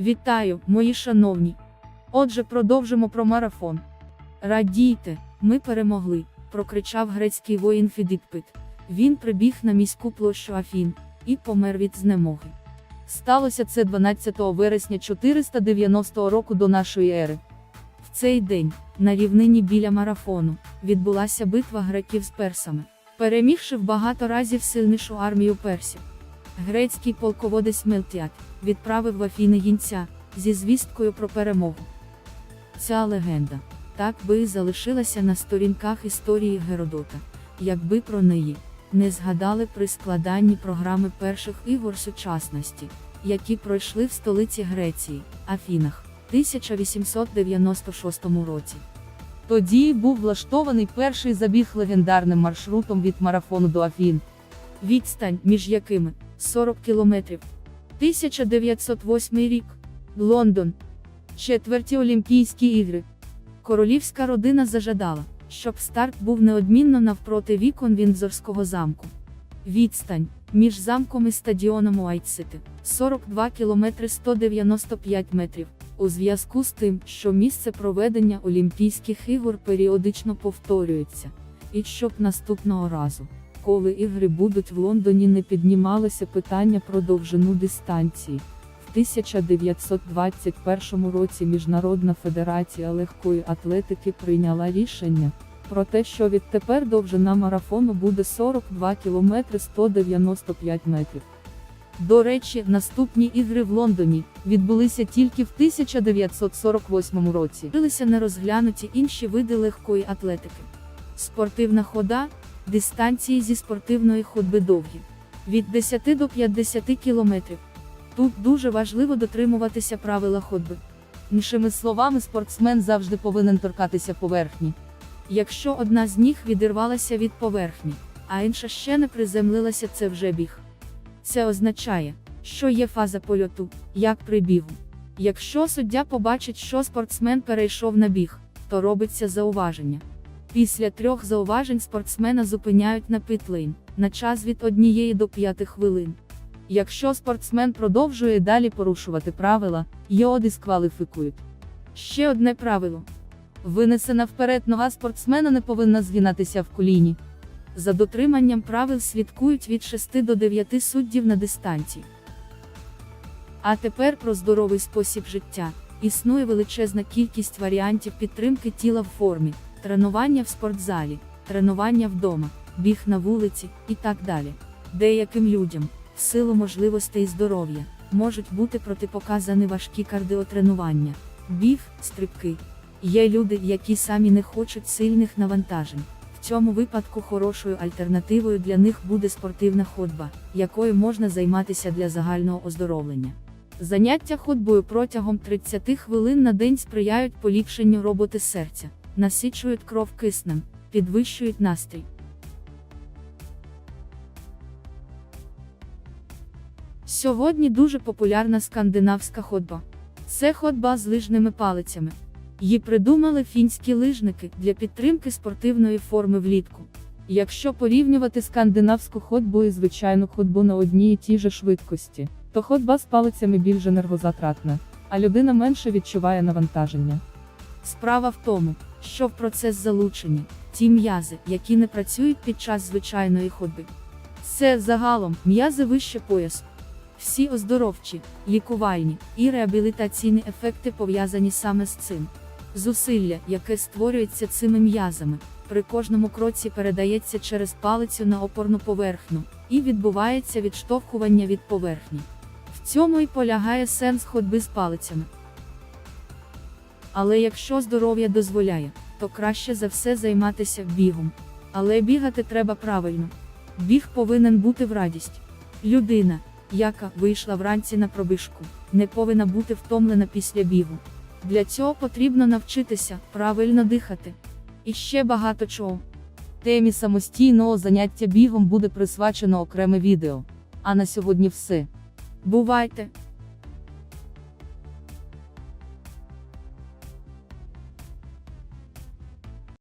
Вітаю, мої шановні. Отже, продовжимо про марафон. Радійте, ми перемогли, прокричав грецький воїн Фідикпит. Він прибіг на міську площу Афін і помер від знемоги. Сталося це 12 вересня 490 року до нашої ери. В цей день, на рівнині біля марафону, відбулася битва греків з персами, перемігши в багато разів сильнішу армію персів. Грецький полководець Мелтіат відправив в Афіни гінця зі звісткою про перемогу. Ця легенда так би і залишилася на сторінках історії Геродота, якби про неї не згадали при складанні програми перших ігор сучасності, які пройшли в столиці Греції, Афінах, 1896 році. Тоді був влаштований перший забіг легендарним маршрутом від марафону до Афін. Відстань між якими 40 кілометрів. 1908 рік. Лондон. Четверті Олімпійські ігри. Королівська родина зажадала, щоб старт був неодмінно навпроти вікон Віндзорського замку. Відстань між замком і стадіоном Уайт-Сити – 42 кілометри 195 метрів. У зв'язку з тим, що місце проведення Олімпійських ігор періодично повторюється. І щоб наступного разу, коли ігри будуть в Лондоні, не піднімалося питання про довжину дистанції. В 1921 році Міжнародна федерація легкої атлетики прийняла рішення про те, що відтепер довжина марафону буде 42 км 195 метрів. До речі, наступні ігри в Лондоні відбулися тільки в 1948 році. Билися не розглянуті інші види легкої атлетики. Спортивна хода, дистанції зі спортивної ходьби довгі. Від 10 до 50 кілометрів. Тут дуже важливо дотримуватися правила ходьби. Іншими словами, спортсмен завжди повинен торкатися поверхні. Якщо одна з ніг відірвалася від поверхні, а інша ще не приземлилася, це вже біг. Це означає, що є фаза польоту, як при бігу. Якщо суддя побачить, що спортсмен перейшов на біг, то робиться зауваження. Після трьох зауважень спортсмена зупиняють на питлейн на час від однієї до п'яти хвилин. Якщо спортсмен продовжує далі порушувати правила, його дискваліфікують. Ще одне правило. Винесена вперед нога спортсмена не повинна згинатися в коліні. За дотриманням правил слідкують від 6 до 9 суддів на дистанції. А тепер про здоровий спосіб життя. Існує величезна кількість варіантів підтримки тіла в формі, тренування в спортзалі, тренування вдома, біг на вулиці і так далі. Деяким людям, в силу можливостей здоров'я, можуть бути протипоказані важкі кардіотренування, біг, стрибки. Є люди, які самі не хочуть сильних навантажень. В цьому випадку хорошою альтернативою для них буде спортивна ходьба, якою можна займатися для загального оздоровлення. Заняття ходьбою протягом 30 хвилин на день сприяють поліпшенню роботи серця, насичують кров киснем, підвищують настрій. Сьогодні дуже популярна скандинавська ходьба. Це ходьба з лижними палицями. Її придумали фінські лижники для підтримки спортивної форми влітку. Якщо порівнювати скандинавську ходьбу і звичайну ходьбу на одній і тій же швидкості, то ходьба з палицями більш енергозатратна, а людина менше відчуває навантаження. Справа в тому, що в процес залучені ті м'язи, які не працюють під час звичайної ходьби. Це загалом м'язи вище поясу. Всі оздоровчі, лікувальні і реабілітаційні ефекти пов'язані саме з цим. Зусилля, яке створюється цими м'язами, при кожному кроці передається через палицю на опорну поверхню, і відбувається відштовхування від поверхні. Цьому і полягає сенс ходьби з палицями. Але якщо здоров'я дозволяє, то краще за все займатися бігом. Але бігати треба правильно. Біг повинен бути в радість. Людина, яка вийшла вранці на пробіжку, не повинна бути втомлена після бігу. Для цього потрібно навчитися правильно дихати. І ще багато чого. Темі самостійного заняття бігом буде присвячено окреме відео. А на сьогодні все. Бувайте!